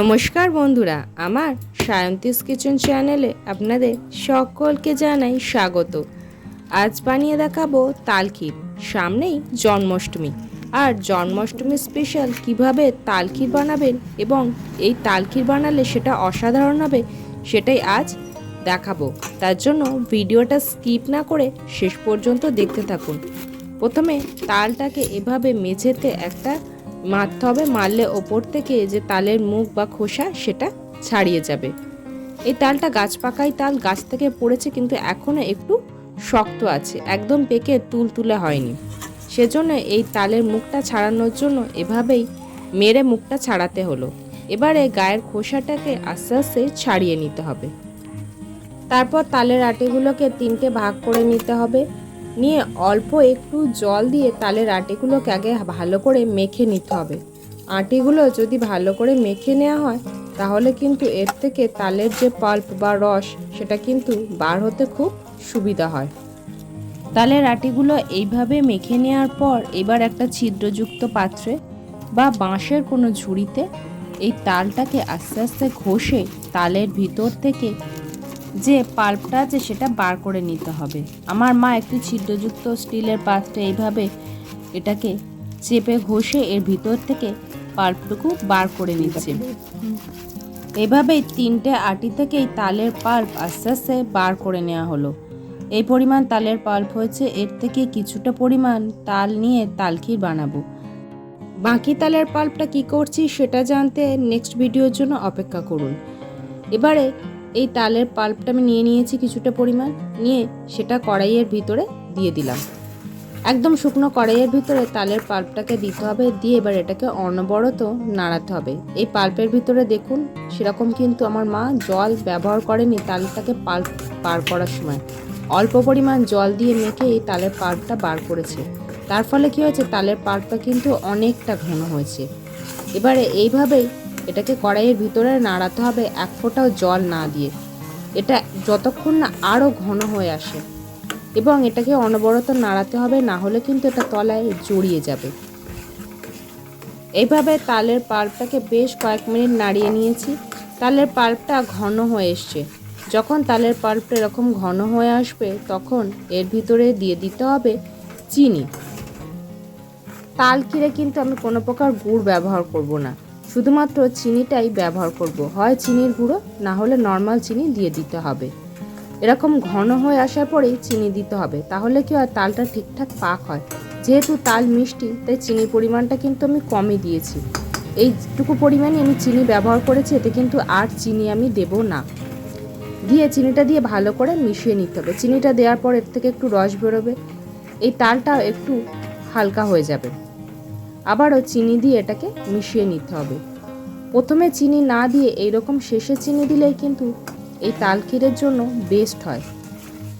নমস্কার বন্ধুরা, আমার সায়ন্তিস কিচেন চ্যানেলে আপনাদের সকলকে জানাই স্বাগত। আজ বানিয়ে দেখাবো তালক্ষীর সামনেই জন্মাষ্টমী। আর জন্মাষ্টমী স্পেশাল কীভাবে তালক্ষীর বানাবেন এবং এই তালক্ষীর বানালে সেটা অসাধারণ হবে, সেটাই আজ দেখাবো। তার জন্য ভিডিওটা স্কিপ না করে শেষ পর্যন্ত দেখতে থাকুন। প্রথমে তালটাকে এভাবে মেঝেতে একটা মারতে হবে, মারলে ওপর থেকে যে তালের মুখ বা খোসা, সেটা ছাড়িয়ে যাবে। এই তালটা গাছ পাকাই তাল, গাছ থেকে পড়েছে কিন্তু এখনও একটু শক্ত আছে, একদম পেকে তুল তুলে হয়নি। সেজন্য এই তালের মুখটা ছাড়ানোর জন্য এভাবেই মেরে মুখটা ছাড়াতে হলো। এবারে গায়ের খোসাটাকে আস্তে আস্তে ছাড়িয়ে নিতে হবে। তারপর তালের আটিগুলোকে তিনটে ভাগ করে নিতে হবে। নিয়ে অল্প একটু জল দিয়ে তালের আটিগুলোকে আগে ভালো করে মেখে নিতে হবে। আটিগুলো যদি ভালো করে মেখে নেওয়া হয়, তাহলে কিন্তু এর থেকে তালের যে পাল্প বা রস, সেটা কিন্তু বার হতে খুব সুবিধা হয়। তালের আটিগুলো এইভাবে মেখে নেওয়ার পর এবার একটা ছিদ্রযুক্ত পাত্রে বা বাঁশের কোনো ঝুড়িতে এই তালটাকে আস্তে আস্তে ঘষে তালের ভিতর থেকে যে পাল্পটা আছে সেটা বার করে নিতে হবে। আমার মা একটি ছিদ্রযুক্ত স্টিলের পাত্রে এইভাবে এটাকে চেপে ঘষে এর ভিতর থেকে পাল্পটুকু বার করে নিচ্ছে। এভাবেই তিনটে আটি থেকেই তালের পাল্প আস্তে আস্তে বার করে নেওয়া হলো। এই পরিমাণ তালের পাল্প হয়েছে, এর থেকে কিছুটা পরিমাণ তাল নিয়ে তালখির বানাবো। বাকি তালের পাল্পটা কি করছি সেটা জানতে নেক্সট ভিডিওর জন্য অপেক্ষা করুন। এবারে এই তালের পাল্পটা আমি নিয়ে নিয়েছি কিছুটা পরিমাণ, নিয়ে সেটা কড়াইয়ের ভিতরে দিয়ে দিলাম। একদম শুকনো কড়াইয়ের ভিতরে তালের পাল্পটাকে দিতে হবে, দিয়ে এবার এটাকে অনবরত নাড়াতে হবে। এই পাল্পের ভিতরে দেখুন, সেরকম কিন্তু আমার মা জল ব্যবহার করেনি তালটাকে পাল্প বার করার সময়। অল্প পরিমাণ জল দিয়ে মেখে এই তালের পাল্পটা বার করেছে। তার ফলে কী হয়েছে? তালের পাল্পটা কিন্তু অনেকটা ঘন হয়েছে। এবারে এইভাবেই এটাকে কড়াইয়ের ভিতরে নাড়াতে হবে এক ফোঁটাও জল না দিয়ে। এটা যতক্ষণ না আরও ঘন হয়ে আসে। এবং এটাকে অনবরত নাড়াতে হবে, না হলে কিন্তু এটা তলায় জড়িয়ে যাবে। এইভাবে তালের পাল্পটাকে বেশ কয়েক মিনিট নাড়িয়ে নিয়েছি। তালের পাল্পটা ঘন হয়ে এসছে। যখন তালের পাল্পটা এরকম ঘন হয়ে আসবে, তখন এর ভিতরে দিয়ে দিতে হবে চিনি। তাল কিরে কিন্তু আমি কোনো প্রকার গুড় ব্যবহার করব না। শুধুমাত্র চিনিটাই ব্যবহার করব। হয় চিনির গুঁড়ো, না হলে নর্মাল চিনি দিয়ে দিতে হবে। এরকম ঘন হয়ে আসার পরেই চিনি দিতে হবে। তাহলে কি হয়, তালটা ঠিকঠাক পাক হয়। যেহেতু তাল মিষ্টি, তাই চিনির পরিমাণটা কিন্তু আমি কমই দিয়েছি। এইটুকু পরিমাণে আমি চিনি ব্যবহার করেছি, এতে কিন্তু আর চিনি আমি দেব না। দিয়ে চিনিটা দিয়ে ভালো করে মিশিয়ে নিতে হবে। চিনিটা দেওয়ার পর এর থেকে একটু রস বেরোবে। এই তালটা একটু হালকা হয়ে যাবে। আবারও চিনি দিয়ে এটাকে মিশিয়ে নিতে হবে। প্রথমে চিনি না দিয়ে এইরকম শেষে চিনি দিলেই কিন্তু এই তালক্ষীরের জন্য বেস্ট হয়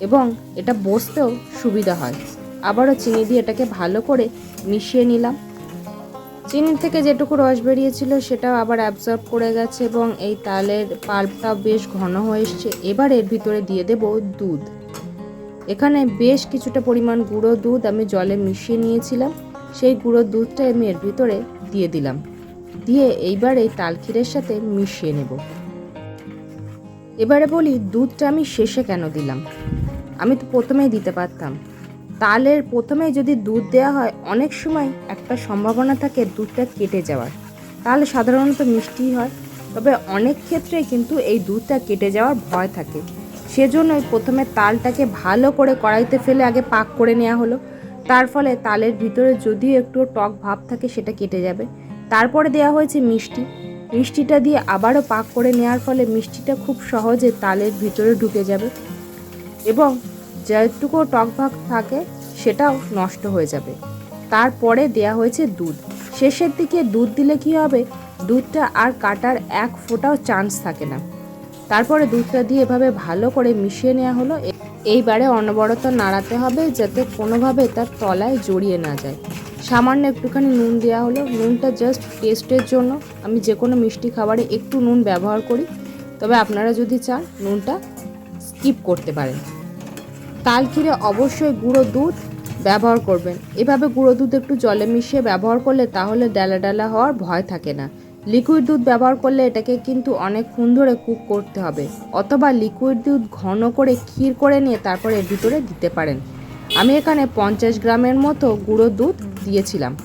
এবং এটা বসতেও সুবিধা হয়। আবারও চিনি দিয়ে এটাকে ভালো করে মিশিয়ে নিলাম। চিনির থেকে যেটুকু রস বেরিয়েছিল সেটাও আবার অ্যাবজর্ব করে গেছে এবং এই তালের পাল্পটাও বেশ ঘন হয়ে এসছে। এবার এর ভিতরে দিয়ে দেব দুধ। এখানে বেশ কিছুটা পরিমাণ গুঁড়ো দুধ আমি জলে মিশিয়ে নিয়েছিলাম। সেই গুঁড়ো দুধটা আমি এর ভিতরে দিয়ে দিলাম। দিয়ে এইবার এই তালক্ষীরের সাথে মিশিয়ে নেব। এবারে বলি, দুধটা আমি শেষে কেন দিলাম? আমি তো প্রথমেই দিতে পারতাম। তালের প্রথমে যদি দুধ দেওয়া হয়, অনেক সময় একটা সম্ভাবনা থাকে দুধটা কেটে যাওয়ার। তাহলে সাধারণত মিষ্টি হয়। তবে অনেক ক্ষেত্রে কিন্তু এই দুধটা কেটে যাওয়ার ভয় থাকে। সেজন্যই প্রথমে তালটাকে ভালো করে কড়াইতে ফেলে আগে পাক করে নেওয়া হলো। তার ফলে তালের ভিতরে যদিও একটু টক ভাব থাকে, সেটা কেটে যাবে। তারপরে দেওয়া হয়েছে মিষ্টি। মিষ্টিটা দিয়ে আবারও পাক করে নেওয়ার ফলে মিষ্টিটা খুব সহজে তালের ভিতরে ঢুকে যাবে এবং যেটুকু টক ভাগ থাকে, সেটাও নষ্ট হয়ে যাবে। তারপরে দেয়া হয়েছে দুধ। শেষের দিকে দুধ দিলে কি হবে? দুধটা আর কাটার এক ফোঁটাও চান্স থাকে না। তারপরে দুধটা দিয়ে এভাবে ভালো করে মিশিয়ে নেওয়া হলো। এইবারে অনবরত নাড়াতে হবে যাতে কোনোভাবে তার তলায় জড়িয়ে না যায়। সামান্য একটুখানি নুন দেওয়া হলো। নুনটা জাস্ট টেস্টের জন্য। আমি যে কোনো মিষ্টি খাবারে একটু নুন ব্যবহার করি। তবে আপনারা যদি চান, নুনটা স্কিপ করতে পারেন। তাল ক্ষীরে অবশ্যই গুঁড়ো দুধ ব্যবহার করবেন। এভাবে গুঁড়ো দুধ একটু জলে মিশিয়ে ব্যবহার করলে তাহলে ডালা ডালা হওয়ার ভয় থাকে না। লিকুইড দুধ ব্যবহার করলে এটাকে কিন্তু অনেকক্ষণ ধরে কুক করতে হবে। অথবা লিকুইড দুধ ঘন করে ক্ষীর করে নিয়ে তারপরে ভিতরে দিতে পারেন। আমি এখানে পঞ্চাশ গ্রামের মতো গুঁড়ো দুধ দিয়েছিলাম।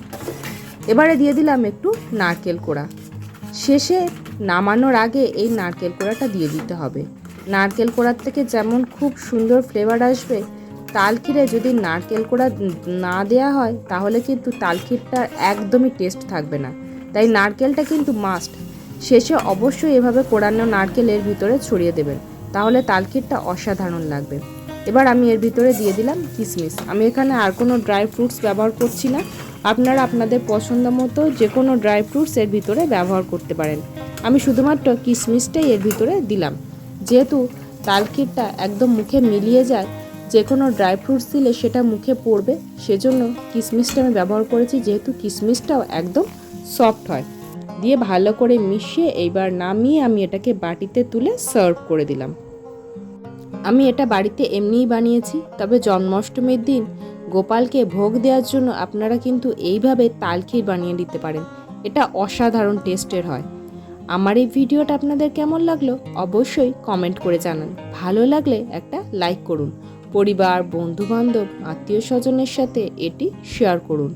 এবারে দিয়ে দিলাম একটু নারকেল কোড়া। শেষে নামানোর আগে এই নারকেল কোড়াটা দিয়ে দিতে হবে। নারকেল কোড়ার থেকে যেমন খুব সুন্দর ফ্লেভার আসবে তালক্ষীরে যদি নারকেল কোড়া না দেওয়া হয়, তাহলে কিন্তু তালক্ষীরটা একদমই টেস্ট থাকবে না। তাই নারকেলটা কিন্তু মাস্ট শেষে অবশ্যই এভাবে কোড়ানো নারকেলের ভিতরে ছড়িয়ে দেবেন। তাহলে তালক্ষীরটা অসাধারণ লাগবে। এবার আমি এর ভিতরে দিয়ে দিলাম কিশমিশ আমি এখানে আর কোনো ড্রাই ফ্রুটস ব্যবহার করছি না। আপনারা আপনাদের পছন্দ মতো যে কোনো ড্রাই ফ্রুটস এর ভিতরে ব্যবহার করতে পারেন। আমি শুধুমাত্র কিশমিশটাই এর ভিতরে দিলাম। যেহেতু তালক্ষীরটা একদম মুখে মিলিয়ে যায়, যে কোনো ড্রাই ফ্রুটস দিলে সেটা মুখে পড়বে। সেজন্য কিশমিশটা আমি ব্যবহার করেছি, যেহেতু কিশমিশটাও একদম সফট হয়। দিয়ে ভালো করে মিশিয়ে এইবার নামিয়ে আমি এটাকে বাটিতে তুলে সার্ভ করে দিলাম। আমি এটা বাড়িতে এমনিই বানিয়েছি, তবে জন্মাষ্টমীর দিন গোপালকে ভোগ দেওয়ার জন্য আপনারা কিন্তু এইভাবে তালখির বানিয়ে দিতে পারেন। এটা অসাধারণ টেস্টের হয়। আমার এই ভিডিওটা আপনাদের কেমন লাগল অবশ্যই কমেন্ট করে জানান। ভালো লাগলে একটা লাইক করুন। পরিবার, বন্ধুবান্ধব আত্মীয় স্বজনের সাথে এটি শেয়ার করুন।